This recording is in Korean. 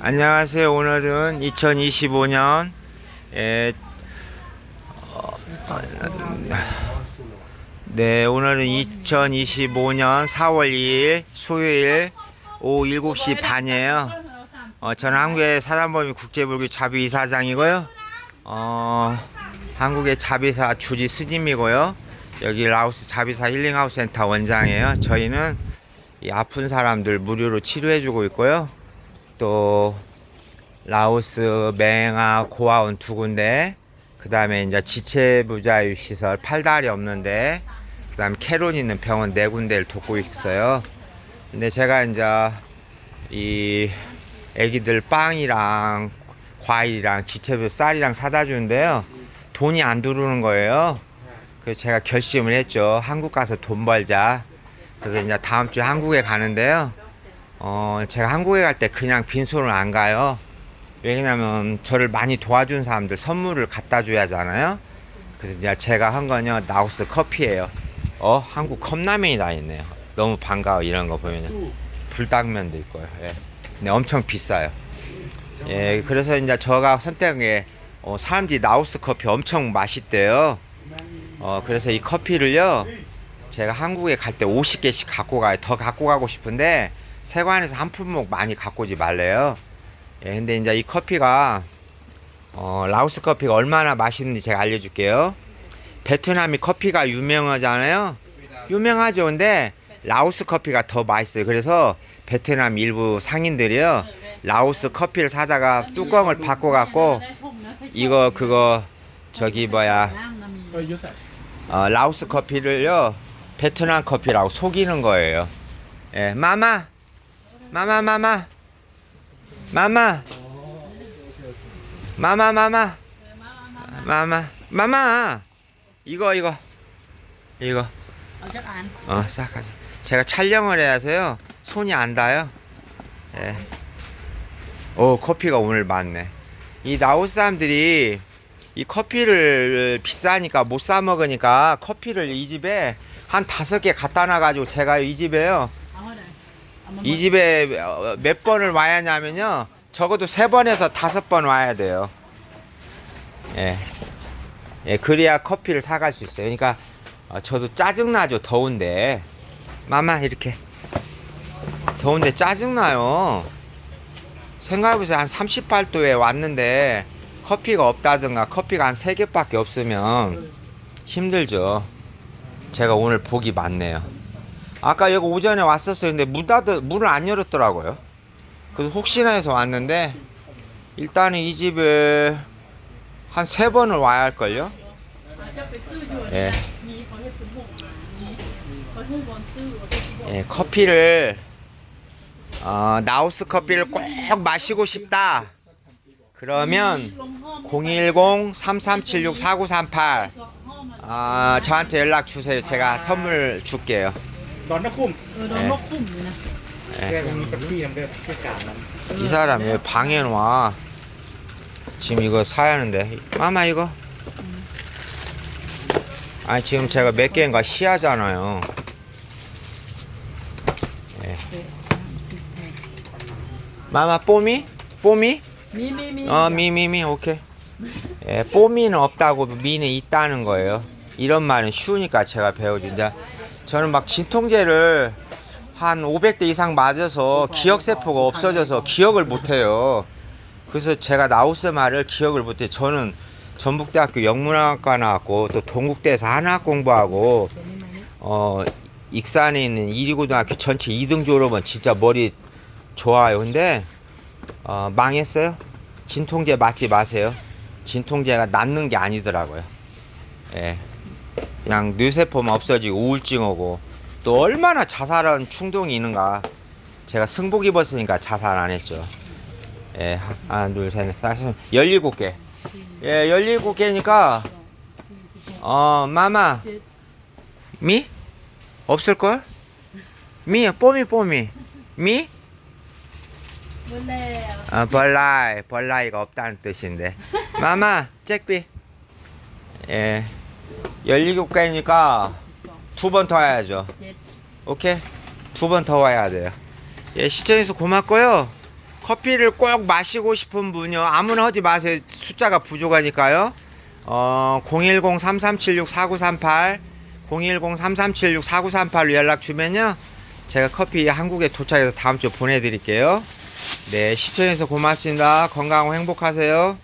안녕하세요. 오늘은 2025년 에, 어, 네, 오늘은 2025년 4월 2일 수요일 오후 7시 반이에요. 어, 저는 한국의 사단법인 국제불교 자비 이사장이고요. 어, 한국의 자비사 주지 스님이고요. 여기 라오스 자비사 힐링하우스 센터 원장이에요. 저희는 이 아픈 사람들 무료로 치료해주고 있고요. 또 라오스 맹아 고아원 두 군데 그 다음에 이제 지체부자유 시설 팔다리 없는데 그 다음에 캐론 있는 병원 네 군데를 돕고 있어요. 근데 제가 이제 이 애기들 빵이랑 과일이랑 지체부 쌀이랑 사다 주는데요. 돈이 안 들어오는 거예요. 그래서 제가 결심을 했죠. 한국 가서 돈 벌자. 그래서 이제 다음 주에 한국에 가는데요 어, 제가 한국에 갈 때 그냥 빈손을 안 가요. 왜냐면 저를 많이 도와준 사람들 선물을 갖다 줘야 하잖아요. 그래서 이제 제가 한 건요, 나우스 커피예요. 어, 한국 컵라면이 다 있네요. 너무 반가워, 이런 거 보면요. 불닭면도 있고요. 예. 근데 엄청 비싸요. 예, 그래서 이제 저가 선택한 게, 어, 사람들이 나우스 커피 엄청 맛있대요. 어, 그래서 이 커피를요, 제가 한국에 갈 때 50개씩 갖고 가요. 더 갖고 가고 싶은데, 세관에서 한 품목 많이 갖고 오지 말래요. 예, 근데 이제 이 커피가 어, 라오스 커피가 얼마나 맛있는지 제가 알려줄게요. 베트남이 커피가 유명하잖아요. 유명하죠. 근데 라오스 커피가 더 맛있어요. 그래서 베트남 일부 상인들이요. 라오스 커피를 사다가 뚜껑을 바꿔 갖고 이거 그거 저기 뭐야 어, 라오스 커피를요. 베트남 커피라고 속이는 거예요. 예, 마마 마마 마마. 마마. 마마 마마. 마마. 마마. 이거 이거. 이거. 어 싹하자. 제가 촬영을 해야서요. 손이 안 닿아요. 예. 오 커피가 오늘 많네. 이 나우 사람들이 이 커피를 비싸니까 못 사 먹으니까 커피를 이 집에 한 다섯 개 갖다 놔가지고 제가 이 집에요 이 집에 어, 몇 번을 와야 하냐면요. 적어도 세 번에서 다섯 번 와야 돼요. 예. 예, 그래야 커피를 사갈 수 있어요. 그러니까 어, 저도 짜증나죠. 더운데. 마마 이렇게. 더운데 짜증나요. 생각해보세요. 한 38도에 왔는데 커피가 없다든가 커피가 한 3개밖에 없으면 힘들죠. 제가 오늘 복이 많네요. 아까 여기 오전에 왔었어요. 근데 문 닫아, 문을 안 열었더라고요. 그래서 혹시나 해서 왔는데, 일단은 이 집에 한 세 번을 와야 할걸요? 예. 예, 커피를, 어, 나우스 커피를 꼭 마시고 싶다. 그러면 010-3376-4938 아, 저한테 연락 주세요. 제가 선물 줄게요. ดอนนักคุ้ม เออโดนนกคุ้มอยู่นะ แกคงมีแท็กซี่นำเด้อช่วยการนั้น 이 사람 왜 방에 와? 지금 이거 사야 하는데. 마마 이거? 아니 지금 제가 몇 개인가 시하잖아요. 예. 마마 뽀미? 뽀미? มีมีมี 어 미미미 오케이. 예, 뽀미는 없다고 미는 있다는 거예요. 이런 말은 쉬우니까 제가 배워준다. 저는 막 진통제를 한 500대 이상 맞아서 기억세포가 없어져서 기억을 못해요. 그래서 제가 나우스 말을 기억을 못해. 저는 전북대학교 영문학과 나왔고 또 동국대에서 한학 공부하고 어 익산에 있는 이리고등학교 전체 2등 졸업은 진짜 머리 좋아요. 근데 어, 망했어요. 진통제 맞지 마세요. 진통제가 낫는 게 아니더라고요. 예. 그냥 뇌세포만 없어지고 우울증 오고 또 얼마나 자살한 충동이 있는가. 제가 승복 입었으니까 자살 안 했죠. 예 하나 둘셋넷 다섯 열일곱 개예 열일곱 개니까 어 마마. 미? 없을걸? 미? 뽀미 뽀미. 미? 몰라요. 아, 벌라이, 벌라이가 없다는 뜻인데. 마마, 잭비. 예. 17개니까 두 번 더 와야죠. 오케이? 두 번 더 와야 돼요. 예, 시청해서 고맙고요. 커피를 꼭 마시고 싶은 분요. 아무나 하지 마세요. 숫자가 부족하니까요. 어, 010-3376-4938, 010-3376-4938로 연락 주면요. 제가 커피 한국에 도착해서 다음 주에 보내드릴게요. 네, 시청해서 고맙습니다. 건강하고 행복하세요.